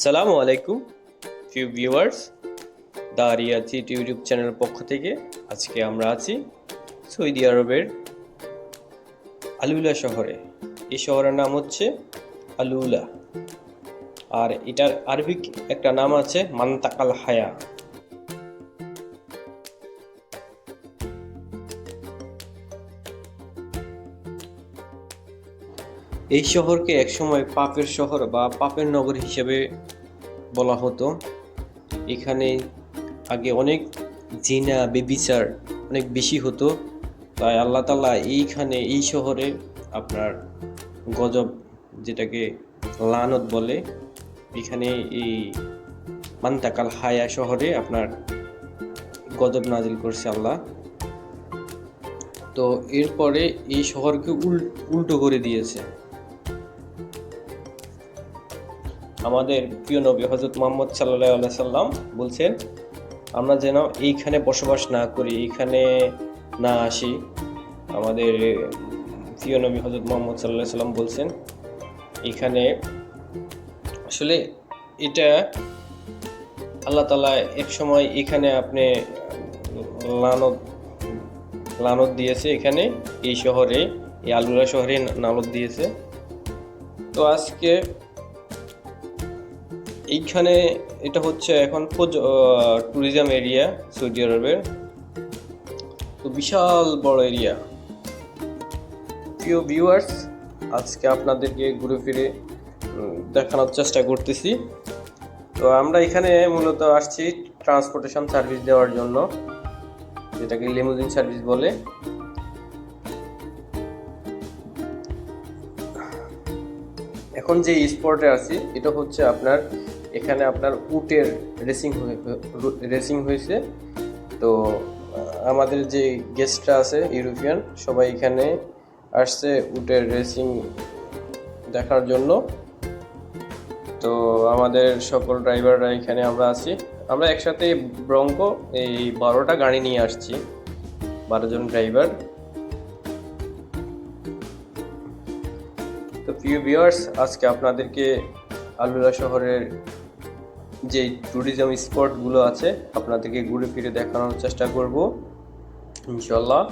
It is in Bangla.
সালামু আলাইকুম few viewers the Riyaji YouTube চ্যানেলের পক্ষ থেকে আজকে আমরা আছি সৌদি আরবের আলুলা শহরে। এই শহরের নাম হচ্ছে আলুলা। আর এটার আরবিক একটা নাম আছে, মান্তাকাল হায়া। এই শহরকে একসময় পাপের শহর বা পাপের নগর হিসেবে বলা হতো। এখানে আগে অনেক জিনা, বেবিচার অনেক বেশি হতো। তাই আল্লাহ তালা এইখানে, এই শহরে আপনার গজব যেটাকে লানত বলে, এখানে এই মান্তাকাল হায়া শহরে আপনার গজব নাজিল করছে আল্লাহ। তো এরপরে এই শহরকে উল, উল্টো করে দিয়েছে। আমাদের প্রিয় নবী হজরত মোহাম্মদ সাল্লাহ সাল্লাম বলছেন, আমরা যেন এইখানে বসবাস না করি, এইখানে না আসি। আমাদের প্রিয় নবী হজরত মোহাম্মদ সাল্লাহ সাল্লাম বলছেন এখানে আসলে এটা আল্লাহ তালা এক সময় এখানে আপনি লানত লানত দিয়েছে, এখানে এই শহরে, এই আলুরা শহরে নালত দিয়েছে। তো আজকে এইখানে এটা হচ্ছে এখন ট্যুরিজম এরিয়া সৌদি আরবের। তো বিশাল বড় এরিয়া প্রিয় ভিউয়ার্স আজকে আপনাদেরকে ঘুরে ফিরে দেখানোর চেষ্টা করতেছি। তো আমরা এখানে মূলত আসছি ট্রান্সপোর্টেশন সার্ভিস দেওয়ার জন্য, যেটাকে লিমুজিন সার্ভিস বলে। এখন যে স্পটে আছি, এটা হচ্ছে আপনার এখানে আপনার উটের রেসিং রেসিং হয়েছে। তো আমাদের যে গেস্টরা আছে, ইউরোপিয়ান, সবাই এখানে আসছে উটের রেসিং দেখার জন্য। তো, আমাদের সকল ড্রাইভাররা এখানে আমরা আছি। আমরা একসাথে ব্রঙ্কো এই বারোটা গাড়ি নিয়ে আসছি, বারো জন ড্রাইভার। তো, প্রিয় ভিউয়ার্স, আজকে আপনাদেরকে আলুরা শহরের যে ট্যুরিজম স্পটগুলো আছে আপনাদেরকে ঘুরে ফিরে দেখানোর চেষ্টা করব। ইনশাল্লাহ